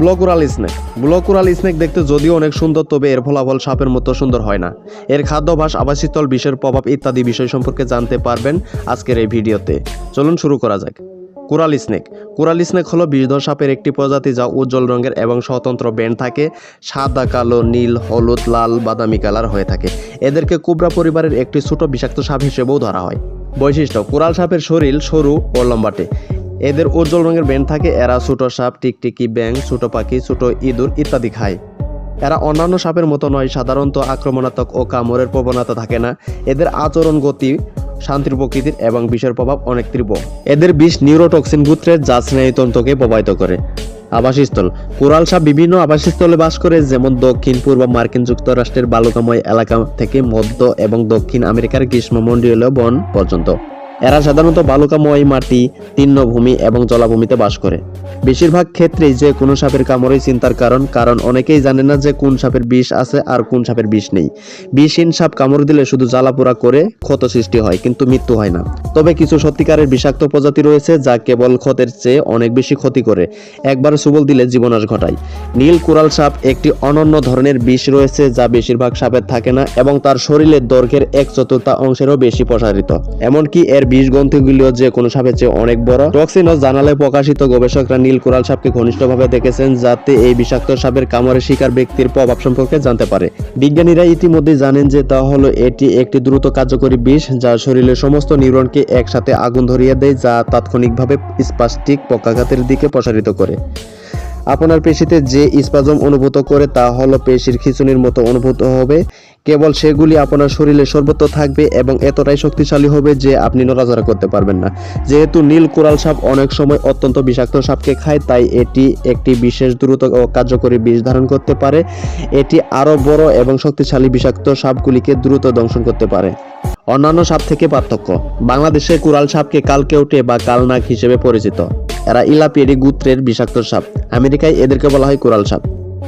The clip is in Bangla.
ব্লকুরাল স্নেক। ব্লকুরাল স্নেক দেখতে যদিও অনেক সুন্দর, তবে এর ফলাফল সাপের মতো সুন্দর হয় না। এর খাদ্যাভাস আবাসিস্থল, বিষের প্রভাব ইত্যাদি বিষয় সম্পর্কে জানতে পারবেন আজকের এই ভিডিওতে। চলুন শুরু করা যাক। Corel snake. কুরাল স্নেক হলো বিষধর সাপের একটি প্রজাতি যা উজ্জ্বল রঙের এবং স্বতন্ত্র ব্যান্ড থাকে। সাদা, কালো, নীল, হলুদ, লাল, বাদামি কালার হয়ে থাকে। এদেরকে কুবরা পরিবারের একটি ছোট বিষাক্ত সাপ হিসেবেও ধরা হয়। বৈশিষ্ট্য, কুরাল সাপের শরীর সরু ও লম্বাটে। এদের উজ্জ্বল রঙের ব্যান্ড থাকে। এরা ছোট সাপ, টিকটিকি ব্যাং ছোট পাখি, ছোট ইঁদুর ইত্যাদি খায়। এরা অন্যান্য সাপের মতো নয়, সাধারণত আক্রমণাত্মক ও কামড়ের প্রবণতা থাকে না। এদের আচরণ, গতি, শান্তির প্রকৃতির এবং বিষের প্রভাব অনেক তীব্র। এদের বিষ নিউরোটক্সিন গুত্রের যা স্নায়ুতন্ত্রকে প্রভাবিত করে। আবাসস্থল। কোরাল সাপ বিভিন্ন আবাসস্থলে বাস করে, যেমন দক্ষিণ, পূর্ব মার্কিন যুক্তরাষ্ট্রের বালুকাময় এলাকা থেকে মধ্য এবং দক্ষিণ আমেরিকার গ্রীষ্মমণ্ডলীয় বন পর্যন্ত। এরা সাধারণত বালুকাময় মাটি তৃণভূমি এবং জলাভূমিতে বাস করে। বেশিরভাগ ক্ষেত্রেই যে কোনো সাপের কামড়ই চিন্তার কারণ কারণ অনেকেই জানে না যে কোন সাপের বিষ আছে আর কোন সাপের বিষ নেই। বিষহীন সাপ কামড় দিলে শুধু জ্বালাপোড়া করে ক্ষত সৃষ্টি হয়, কিন্তু মৃত্যু হয় না। তবে কিছু সত্যিকারের বিষাক্ত প্রজাতি রয়েছে যা কেবল ক্ষতের চেয়ে অনেক বেশি ক্ষতি করে। একবার সুবল দিলে জীবনাশ ঘটায়। নীল কুরাল সাপ একটি অনন্য ধরনের বিষ রয়েছে যা বেশিরভাগ সাপের থাকে না এবং তার শরীরের দৈর্ঘ্যের এক চতুর্থা অংশেরও বেশি প্রসারিত। এমনকি এর বিষ গ্রন্থিগুলিও যে কোনো সাপের চেয়ে অনেক বড়। টক্সিনস জানালে প্রকাশিত গবেষকরা নীল কোরাল সাপকে ঘনিষ্ঠভাবে দেখেছেন, যাতে এই বিষাক্ত সাপের কামড়ের শিকার ব্যক্তির প্রভাব সম্পর্কে জানতে পারে। বিজ্ঞানীরা ইতিমধ্যে জানেন যে তা হলো এটি একটি দ্রুত কার্যকরী বিষ, যা শরীরের সমস্ত নিউরনকে একসাথে আগুন ধরিয়ে দেয়, যা তাৎক্ষণিকভাবে স্পাস্টিক পক্ষাঘাতের দিকে প্রসারিত করে। আপনার পেশিতে যে স্পাজম অনুভূত করে তা হলো পেশির খিচুনির মতো অনুভূত হবে। কেবল সেগুলি আপনার শরীরে সর্বত্র থাকবে এবং এতটাই শক্তিশালী হবে যে আপনি নড়াচড়া করতে পারবেন না। যেহেতু নীল কোরাল সাপ অনেক সময় অত্যন্ত বিষাক্ত সাপকে খায়, তাই এটি একটি বিশেষ দ্রুত ও কার্যকরী বিষ ধারণ করতে পারে। এটি আরও বড় এবং শক্তিশালী বিষাক্ত সাপগুলিকে দ্রুত দংশন করতে পারে। অন্যান্য সাপ থেকে পার্থক্য। বাংলাদেশে কুরাল সাপকে কালকেউটে বা কালনাগ হিসেবে পরিচিত। এরা ইলাপিয়েডি গুত্রের বিষাক্ত সাপ। আমেরিকায় এদেরকে বলা হয় কোরাল সাপ।